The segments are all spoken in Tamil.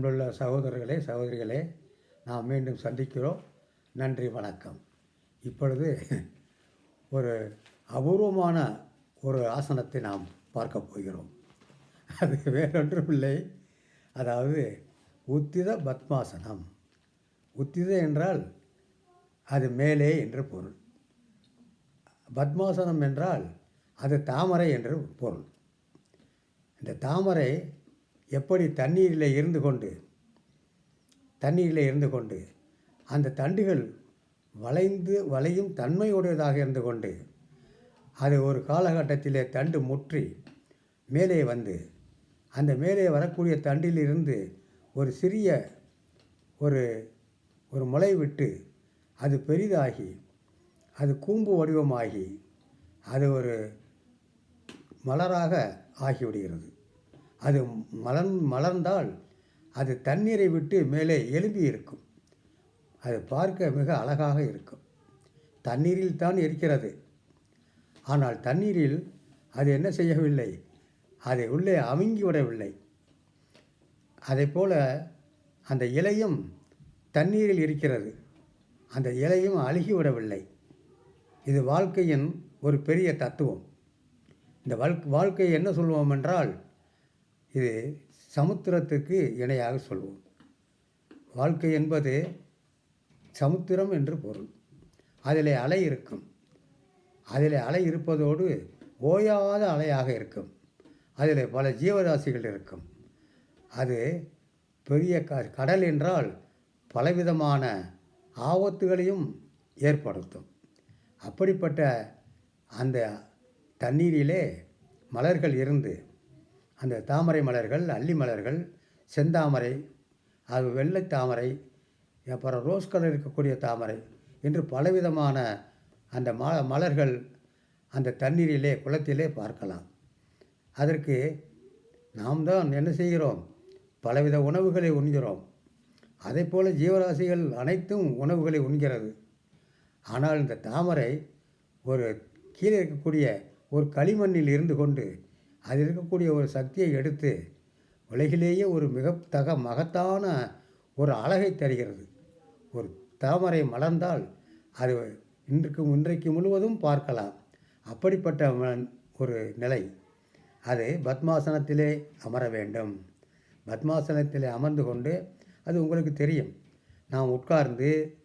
அன்புள்ள சகோதரர்களே சகோதரிகளே நாம் மீண்டும் சந்திக்கிறோம். நன்றி வணக்கம். இப்பொழுது ஒரு அபூர்வமான ஒரு ஆசனத்தை நாம் பார்க்க போகிறோம். அது வேறொன்றும் இல்லை அதாவது உத்தித பத்மாசனம். உத்தித என்றால் அது மேலே என்று பொருள். பத்மாசனம் என்றால் அது தாமரை என்று பொருள். இந்த தாமரை எப்படி தண்ணீரில் இருந்து கொண்டு தண்ணீரில் இருந்து கொண்டு அந்த தண்டுகள் வளைந்து வளையும் தன்மையுடையதாக இருந்து கொண்டு அது ஒரு காலகட்டத்திலே தண்டு முற்றி மேலே வந்து அந்த மேலே வரக்கூடிய தண்டிலிருந்து ஒரு சிறிய ஒரு ஒரு முளை விட்டு அது பெரிதாகி அது கூம்பு வடிவமாகி அது ஒரு மலராக ஆகிவிடுகிறது. அது மலர் மலர்ந்தால் அது தண்ணீரை விட்டு மேலே எழும்பி இருக்கும். அது பார்க்க மிக அழகாக இருக்கும். தண்ணீரில் தான் இருக்கிறது. ஆனால் தண்ணீரில் அது என்ன செய்யவில்லை? அதை உள்ளே அமுங்கி விடவில்லை. அதை போல் அந்த இலையும் தண்ணீரில் இருக்கிறது. அந்த இலையும் அழுகி விடவில்லை. இது வாழ்க்கையின் ஒரு பெரிய தத்துவம். இந்த வாழ்க்கை வாழ்க்கையை என்ன சொல்வோம் என்றால் இது சமுத்திரத்துக்கு இணையாக சொல்வோம். வாழ்க்கை என்பது சமுத்திரம் என்று பொருள். அதில் அலை இருக்கும். அதில் அலை இருப்பதோடு ஓயாத அலையாக இருக்கும். அதில் பல ஜீவராசிகள் இருக்கும். அது பெரிய க கடல் என்றால் பலவிதமான ஆபத்துகளையும் ஏற்படுத்தும். அப்படிப்பட்ட அந்த தண்ணீரிலே மலர்கள் இருந்து அந்த தாமரை மலர்கள் அல்லி மலர்கள் செந்தாமரை அது வெள்ளை தாமரை அப்புறம் ரோஸ் கலர் இருக்கக்கூடிய தாமரை என்று பலவிதமான அந்த ம மலர்கள் அந்த தண்ணீரிலே குளத்திலே பார்க்கலாம். அதற்கு நாம் தான் என்ன செய்கிறோம்? பலவித உணவுகளை உண்கிறோம். அதே போல் ஜீவராசிகள் அனைத்தும் உணவுகளை உண்கிறது. ஆனால் இந்த தாமரை ஒரு கீழே இருக்கக்கூடிய ஒரு களிமண்ணில் இருந்து கொண்டு அதில் இருக்கக்கூடிய ஒரு சக்தியை எடுத்து உலகிலேயே ஒரு மிக தக மகத்தான ஒரு அழகை தருகிறது. ஒரு தாமரை மலர்ந்தால் அது இன்றைக்கு இன்றைக்கு முழுவதும் பார்க்கலாம். அப்படிப்பட்ட ஒரு நிலை. அது பத்மாசனத்திலே அமர வேண்டும். பத்மாசனத்திலே அமர்ந்து கொண்டு அது உங்களுக்கு தெரியும். நாம் உட்கார்ந்து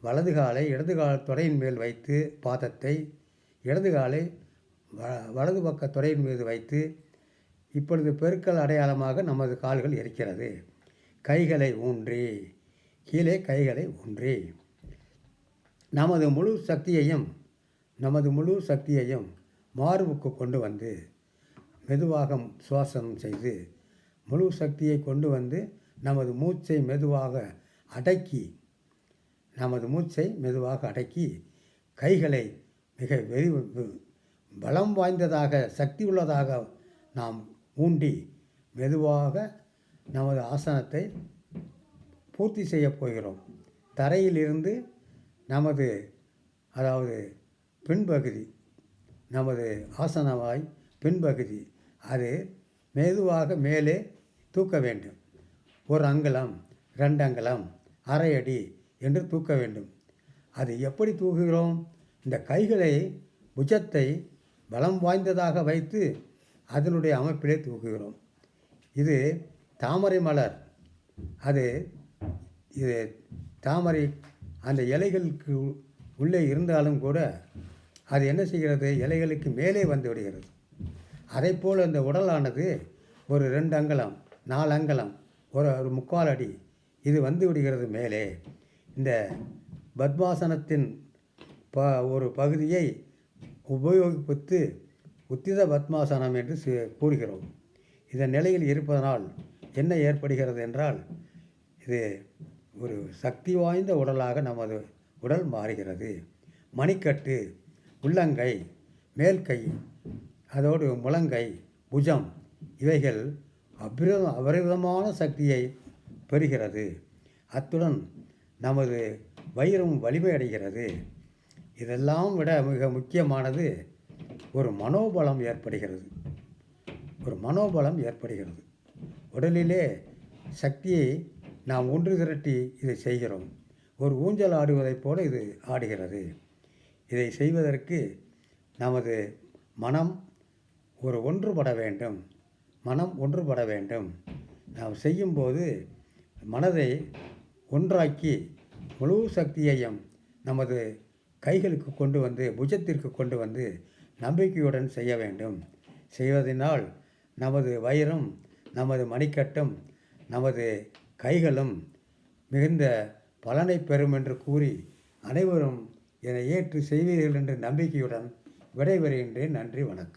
வலது காலை இடது கால தொடையின் மேல் வைத்து பாதத்தை இடது காலை வ வலது பக்க துறையின் மீது வைத்து இப்பொழுது பெருக்கல் அடையாளமாக நமது கால்கள் இருக்கிறது கைகளை ஊன்றி கீழே கைகளை ஊன்றி. நமது முழு சக்தியையும் நமது முழு சக்தியையும் மார்புக்கு கொண்டு வந்து மெதுவாக சுவாசம் செய்து முழு சக்தியை கொண்டு வந்து நமது மூச்சை மெதுவாக அடக்கி நமது மூச்சை மெதுவாக அடக்கி கைகளை மிக வெறி பலம் வாய்ந்ததாக சக்தி உள்ளதாக நாம் ஊண்டி மெதுவாக நமது ஆசனத்தை பூர்த்தி செய்யப் போகிறோம். தரையிலிருந்து நமது அதாவது பின்பகுதி நமது ஆசனமாய் பின்பகுதி அது மெதுவாக மேலே தூக்க வேண்டும். ஒரு அங்குலம் ரெண்டு அங்குலம் அரை அடி என்று தூக்க வேண்டும். அது எப்படி தூக்குகிறோம்? இந்த கைகளை புஜத்தை பலம் வாய்ந்ததாக வைத்து அதனுடைய அமைப்பிலே தூக்குகிறோம். இது தாமரை மலர். அது இது தாமரை அந்த இலைகளுக்கு உள்ளே இருந்தாலும் கூட அது என்ன செய்கிறது? இலைகளுக்கு மேலே வந்து விடுகிறது. அதை போல் இந்த உடலானது ஒரு ரெண்டு அங்கலம் நாலு அங்கலம் ஒரு ஒரு முக்கால் அடி இது வந்து விடுகிறது மேலே. இந்த பத்மாசனத்தின் ப ஒரு பகுதியை உபயோகிப்பத்து உத்தித பத்மாசனம் என்று சு கூறுகிறோம். இதன் நிலையில் இருப்பதனால் என்ன ஏற்படுகிறது என்றால் இது ஒரு சக்தி வாய்ந்த உடலாக நமது உடல் மாறுகிறது. மணிக்கட்டு உள்ளங்கை மேல் கை அதோடு முழங்கை புஜம் இவைகள் அபிரதம் அபரிதமான சக்தியை பெறுகிறது. அத்துடன் நமது வயிறும் வலிமையடைகிறது இதெல்லாம் விட மிக முக்கியமானது ஒரு மனோபலம் ஏற்படுகிறது. ஒரு மனோபலம் ஏற்படுகிறது. உடலிலே சக்தியை நாம் ஒன்று திரட்டி இதை செய்கிறோம். ஒரு ஊஞ்சல் ஆடுவதைப் போல இது ஆடுகிறது. இதை செய்வதற்கு நமது மனம் ஒரு ஒன்றுபட வேண்டும். மனம் ஒன்றுபட வேண்டும். நாம் செய்யும்போது மனதை ஒன்றாக்கி முழு சக்தியையும் நமது கைகளுக்கு கொண்டு வந்து புஜத்திற்கு கொண்டு வந்து நம்பிக்கையுடன் செய்ய வேண்டும். செய்வதனால் நமது வயிறும் நமது மணிக்கட்டும் நமது கைகளும் மிகுந்த பலனை பெறும் என்று கூறி அனைவரும் என்னை ஏற்று செய்வீர்கள் என்ற நம்பிக்கையுடன் விடைபெறுகின்றேன். நன்றி வணக்கம்.